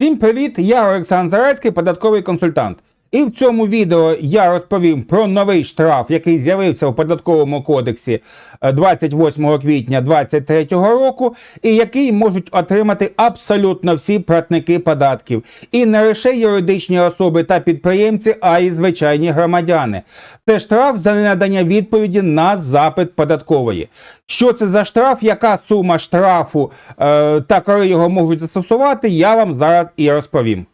Всім привіт! Я Олександр Зарецький, податковий консультант. І в цьому відео я розповім про новий штраф, який з'явився у податковому кодексі е, 28 квітня 2023 року, і який можуть отримати абсолютно всі платники податків. І не лише юридичні особи та підприємці, а й звичайні громадяни. Це штраф за ненадання відповіді на запит податкової. Що це за штраф, яка сума штрафу е, та коли його можуть застосувати, я вам зараз і розповім.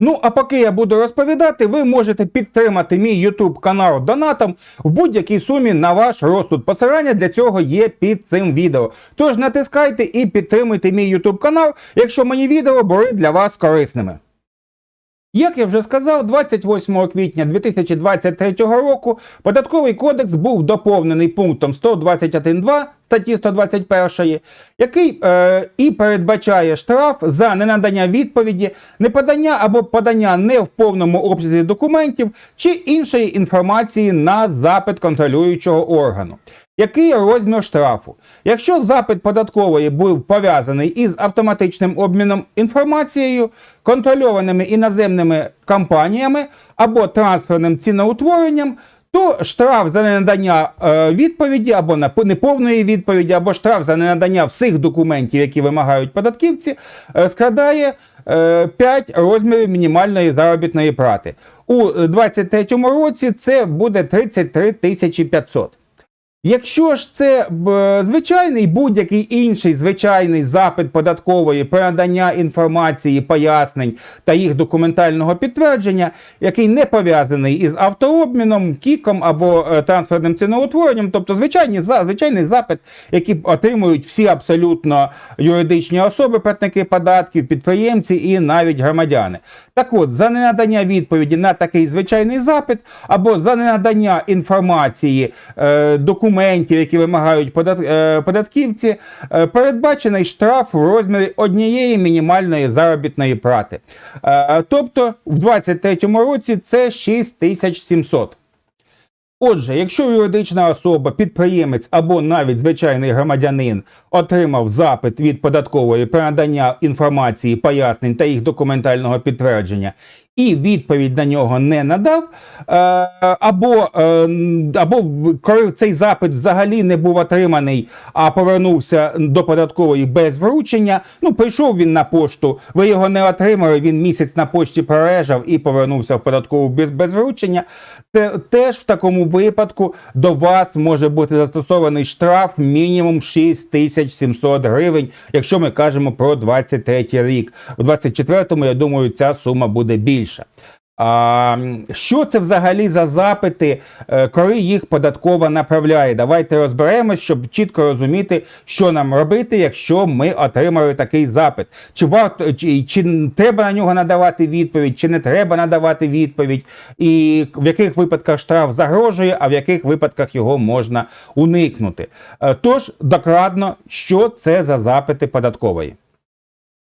Ну, а поки я буду розповідати, ви можете підтримати мій YouTube канал донатом в будь-якій сумі на ваш розсуд. Посилання для цього є під цим відео. Тож натискайте і підтримуйте мій YouTube канал, якщо мої відео були для вас корисними. Як я вже сказав, 28 квітня 2023 року податковий кодекс був доповнений пунктом 121.2 статті 121, який е, і передбачає штраф за ненадання відповіді, неподання або подання не в повному обсязі документів чи іншої інформації на запит контролюючого органу. Який розмір штрафу? Якщо запит податкової був пов'язаний із автоматичним обміном інформацією, контрольованими іноземними компаніями або трансферним ціноутворенням, то штраф за ненадання е, відповіді або на неповної відповіді, або штраф за ненадання всіх документів, які вимагають податківці, е, складає е, 5 розмірів мінімальної заробітної плати. У 2023 році це буде 33 тисячі 500. Якщо ж це звичайний будь-який інший звичайний запит податкової про надання інформації, пояснень та їх документального підтвердження, який не пов'язаний із автообміном, кіком або е, трансферним ціноутворенням, тобто звичайний, звичайний запит, який отримують всі абсолютно юридичні особи, платники податків, підприємці і навіть громадяни. Так от, за ненадання відповіді на такий звичайний запит або за ненадання інформації, е, документів, які вимагають е, податківці, е, передбачений штраф в розмірі однієї мінімальної заробітної плати. Е, тобто в 2023 році це 6700. Отже, якщо юридична особа, підприємець або навіть звичайний громадянин отримав запит від податкової про надання інформації, пояснень та їх документального підтвердження, і відповідь на нього не надав, е, або, е, або цей запит взагалі не був отриманий, а повернувся до податкової без вручення, ну прийшов він на пошту, ви його не отримали, він місяць на пошті пролежав і повернувся в податкову без, без вручення, це теж в такому випадку до вас може бути застосований штраф мінімум 6700 гривень, якщо ми кажемо про 23 рік. У 24-му, я думаю, ця сума буде більша. А, що це взагалі за запити, е, коли їх податкова направляє? Давайте розберемось, щоб чітко розуміти, що нам робити, якщо ми отримали такий запит. Чи варто чи, чи треба на нього надавати відповідь, чи не треба надавати відповідь, і в яких випадках штраф загрожує, а в яких випадках його можна уникнути. Е, Тож докладно, що це за запити податкової.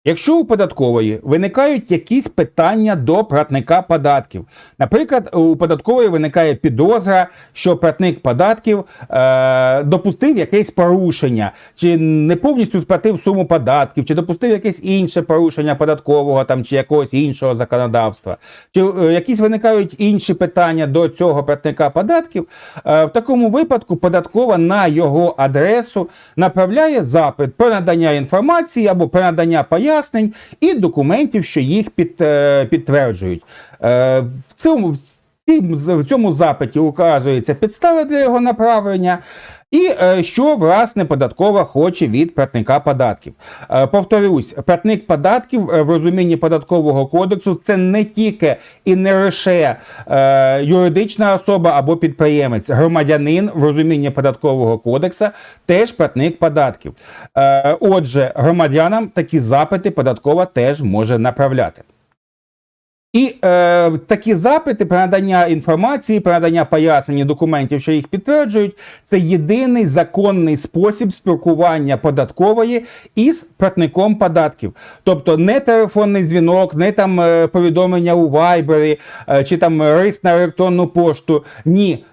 Якщо у податкової виникають якісь питання до платника податків, наприклад, у податкової виникає підозра, що платник податків е, допустив якесь порушення, чи не повністю сплатив суму податків, чи допустив якесь інше порушення податкового там чи якогось іншого законодавства, чи е, якісь виникають інші питання до цього платника податків, е, в такому випадку податкова на його адресу направляє запит про надання інформації або про надання пояснень і документів, що їх під, е, підтверджують. Е, В цьому, в цьому запиті указуються підстава для його направлення. І е, що власне податкова хоче від платника податків. Е, повторюсь, платник податків е, в розумінні податкового кодексу це не тільки і не лише юридична особа або підприємець, громадянин в розумінні податкового кодексу теж платник податків. Отже, громадянам такі запити податкова теж може направляти. І е, такі запити про надання інформації, про надання пояснень документів, що їх підтверджують, це єдиний законний спосіб спілкування податкової із платником податків. Тобто не телефонний дзвінок, не там е, повідомлення у Вайбері е, чи там рис на електронну пошту. Ні,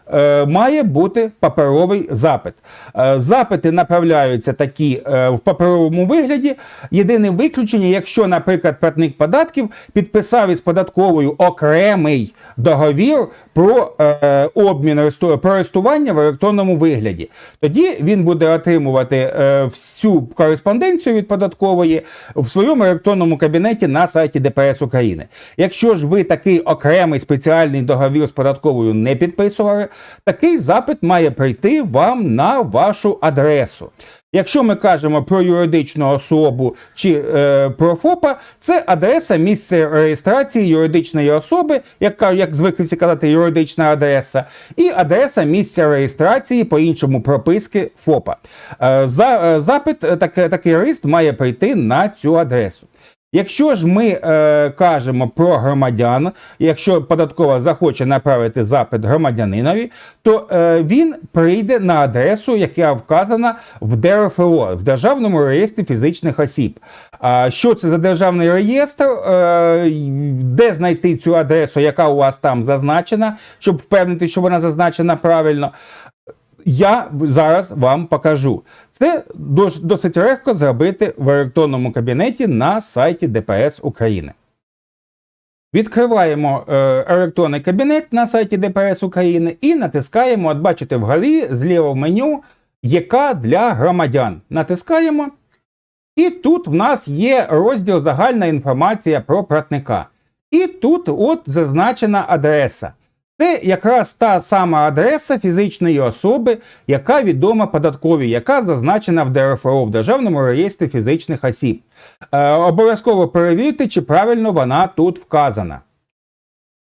має бути паперовий запит. Е, запити направляються такі е, в паперовому вигляді. Єдине виключення, якщо, наприклад, платник податків підписав із податковою окремий договір про е, обмін про рестування в електронному вигляді. Тоді він буде отримувати е, всю кореспонденцію від податкової в своєму електронному кабінеті на сайті ДПС України. Якщо ж ви такий окремий спеціальний договір з податковою не підписували, такий запит має прийти вам на вашу адресу. Якщо ми кажемо про юридичну особу чи е, про ФОПа, це адреса місце реєстрації юридичної особи, яка, як звикли всі казати, юридична адреса, і адреса місця реєстрації, по-іншому прописки ФОПа. Е, за, е, запит, е, так, такий лист має прийти на цю адресу. Якщо ж ми е, кажемо про громадян, якщо податкова захоче направити запит громадянинові, то е, він прийде на адресу, яка вказана в ДРФО, в Державному реєстрі фізичних осіб. А що це за державний реєстр? Е, де знайти цю адресу, яка у вас там зазначена, щоб впевнити, що вона зазначена правильно? Я зараз вам покажу. Це досить легко зробити в електронному кабінеті на сайті ДПС України. Відкриваємо е, електронний кабінет на сайті ДПС України і натискаємо, от бачите, вгорі зліва в меню ЄК для громадян. Натискаємо. І тут в нас є розділ Загальна інформація про платника. І тут от зазначена адреса. Це якраз та сама адреса фізичної особи, яка відома податковій, яка зазначена в ДРФО в Державному реєстрі фізичних осіб. Е, обов'язково перевірте, чи правильно вона тут вказана.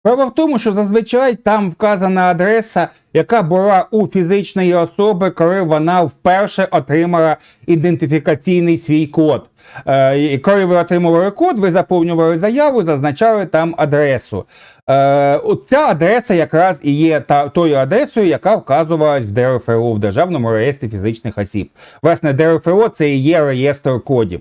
Справа в тому, що зазвичай там вказана адреса, яка була у фізичної особи, коли вона вперше отримала ідентифікаційний свій код. Е, і коли ви отримували код, ви заповнювали заяву, зазначали там адресу. Е, ця адреса якраз і є та, тою адресою, яка вказувалась в ДРФО, в Державному реєстрі фізичних осіб. Власне, ДРФО це і є реєстр кодів.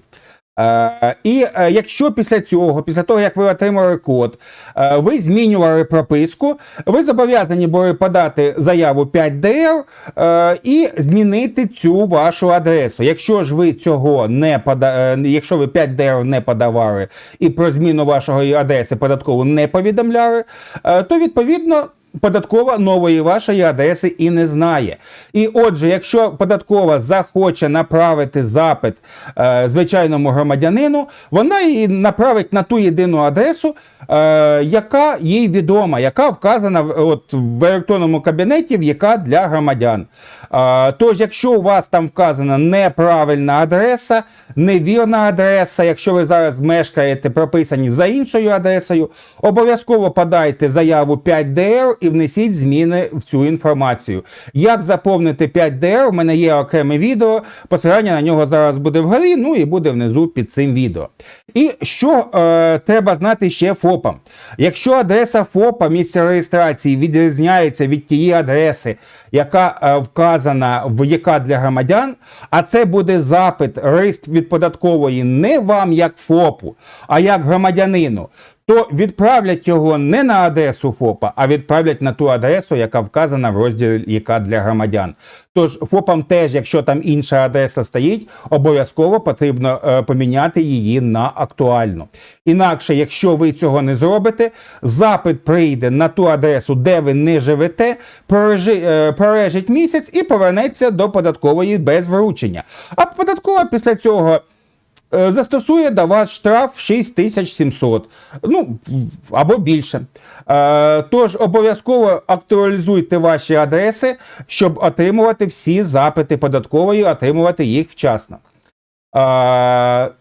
Е, і е, якщо після цього, після того як ви отримали код, е, ви змінювали прописку, ви зобов'язані були подати заяву 5DR е, і змінити цю вашу адресу. Якщо ж ви цього не пода... якщо ви 5DR не подавали і про зміну вашої адреси податкову не повідомляли, то відповідно. Податкова нової вашої адреси і не знає. І отже, якщо податкова захоче направити запит е, звичайному громадянину, вона її направить на ту єдину адресу, е, яка їй відома, яка вказана от, в електронному кабінеті, яка для громадян. Е, тож, якщо у вас там вказана неправильна адреса, невірна адреса, якщо ви зараз мешкаєте прописані за іншою адресою, обов'язково подайте заяву 5DR і внесіть зміни в цю інформацію. Як заповнити 5DR, у мене є окреме відео, посилання на нього зараз буде вгорі, ну і буде внизу під цим відео. І що е, треба знати ще ФОПам? Якщо адреса ФОПа місця реєстрації відрізняється від тієї адреси, яка е, вказана в ЄК для громадян, а це буде запит лист від податкової не вам як ФОПу, а як громадянину, то відправлять його не на адресу ФОПа, а відправлять на ту адресу, яка вказана в розділі ЄК для громадян. Тож ФОПам теж, якщо там інша адреса стоїть, обов'язково потрібно е, поміняти її на актуальну. Інакше, якщо ви цього не зробите, запит прийде на ту адресу, де ви не живете, пролежи- е, пролежить місяць і повернеться до податкової без вручення. А податкова після цього. Е, Застосує до вас штраф 6700, ну або більше. Е, Тож обов'язково актуалізуйте ваші адреси, щоб отримувати всі запити податкової, отримувати їх вчасно.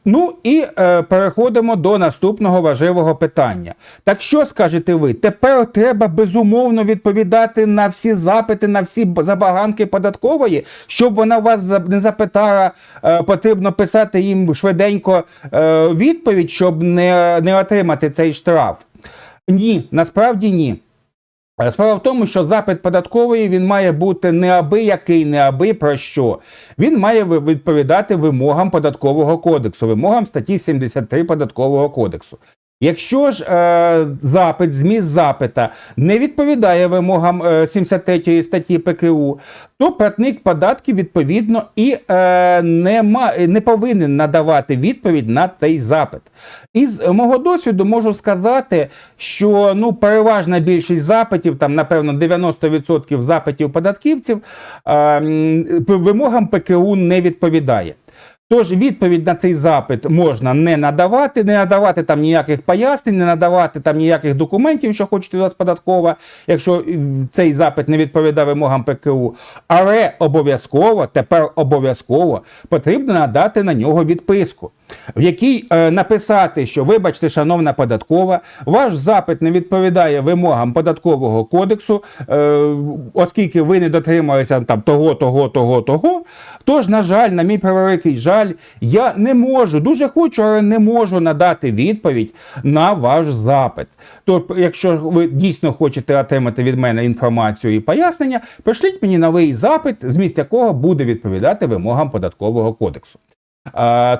Ну і е, переходимо до наступного важливого питання. Так що скажете ви? Тепер треба безумовно відповідати на всі запити, на всі забаганки податкової, щоб вона вас не запитала, е, потрібно писати їм швиденько е, відповідь, щоб не, не отримати цей штраф. Ні, насправді ні. Справа в тому, що запит податкової він має бути неабиякий, неаби про що. Він має відповідати вимогам податкового кодексу, вимогам статті 73 податкового кодексу. Якщо ж е, запит, зміст запита не відповідає вимогам е, 73 статті ПКУ, то платник податків відповідно і е, не, ма, не повинен надавати відповідь на цей запит. Із мого досвіду можу сказати, що ну переважна більшість запитів, там напевно 90% запитів податківців е, вимогам ПКУ не відповідає. Тож відповідь на цей запит можна не надавати, не надавати там ніяких пояснень, не надавати там ніяких документів, що хочете вас податкова, якщо е, цей запит не відповідає вимогам ПКУ. Але обов'язково, тепер обов'язково потрібно надати на нього відписку, в якій е, написати, що вибачте, шановна податкова, ваш запит не відповідає вимогам податкового кодексу, е, оскільки ви не дотрималися там того, того, того, того. Тож, на жаль, на мій превеликий жаль, я не можу, дуже хочу, але не можу надати відповідь на ваш запит. Тобто, якщо ви дійсно хочете отримати від мене інформацію і пояснення, пришліть мені новий запит, зміст якого буде відповідати вимогам податкового кодексу.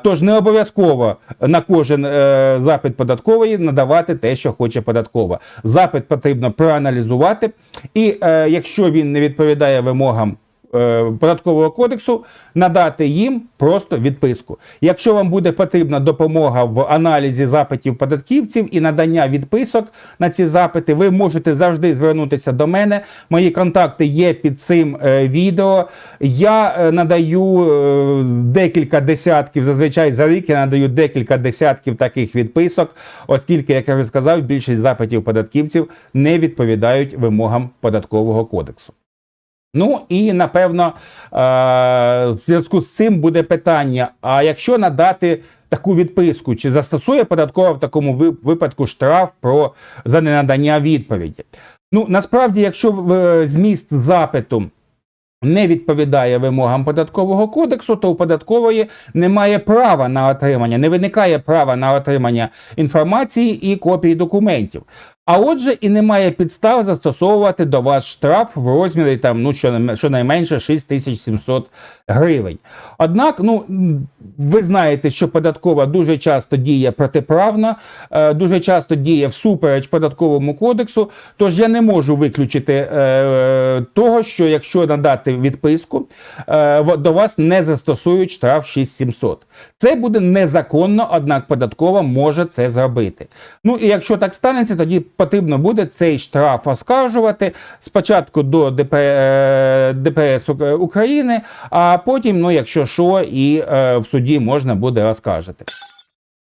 Тож не обов'язково на кожен е, запит податкової надавати те, що хоче податкова. Запит потрібно проаналізувати, і е, якщо він не відповідає вимогам податкового кодексу, надати їм просто відписку. Якщо вам буде потрібна допомога в аналізі запитів податківців і надання відписок на ці запити, ви можете завжди звернутися до мене. Мої контакти є під цим е, відео. Я е, надаю е, декілька десятків, зазвичай за рік я надаю декілька десятків таких відписок, оскільки, як я вже сказав, більшість запитів податківців не відповідають вимогам податкового кодексу. Ну і напевно, е, в зв'язку з цим буде питання: а якщо надати таку відписку, чи застосує податкова в такому випадку штраф про за ненадання відповіді? Ну насправді, якщо е, зміст запиту не відповідає вимогам податкового кодексу, то у податкової немає права на отримання, не виникає права на отримання інформації і копії документів. А отже, і немає підстав застосовувати до вас штраф в розмірі там, ну, щонайме- щонайменше 6700 гривень. Однак, ну, ви знаєте, що податкова дуже часто діє протиправно, е, дуже часто діє всупереч податковому кодексу. Тож я не можу виключити е, того, що якщо надати відписку, е, до вас не застосують штраф 6700. Це буде незаконно, однак податкова може це зробити. Ну і якщо так станеться, тоді потрібно буде цей штраф оскаржувати спочатку до ДП, ДПС України, а потім, ну якщо що, і в суді можна буде оскаржити.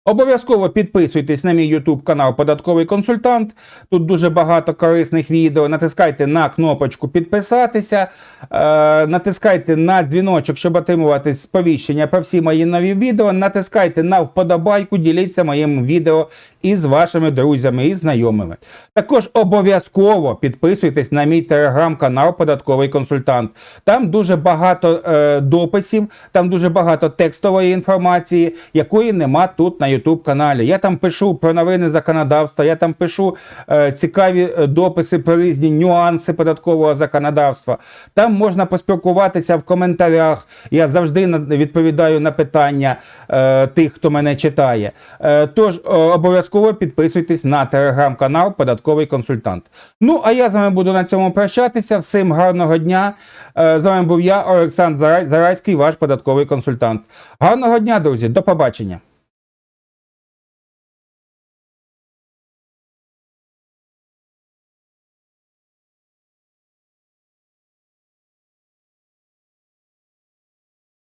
Обов'язково підписуйтесь на мій YouTube канал Податковий консультант. Тут дуже багато корисних відео. Натискайте на кнопочку підписатися, е, натискайте на дзвіночок, щоб отримувати сповіщення про всі мої нові відео. Натискайте на вподобайку, діліться моїм відео із вашими друзями і знайомими. Також обов'язково підписуйтесь на мій телеграм-канал Податковий консультант. Там дуже багато е, дописів, там дуже багато текстової інформації, якої нема тут на YouTube каналі. Я там пишу про новини законодавства, я там пишу е, цікаві е, дописи про різні нюанси податкового законодавства. Там можна поспілкуватися в коментарях. Я завжди відповідаю на питання е, тих, хто мене читає. Е, тож е, обов'язково підписуйтесь на телеграм-канал Податковий консультант. Ну а я з вами буду на цьому прощатися. Всім гарного дня. Е, з вами був я, Олександр Зарайський, ваш податковий консультант. Гарного дня, друзі, до побачення.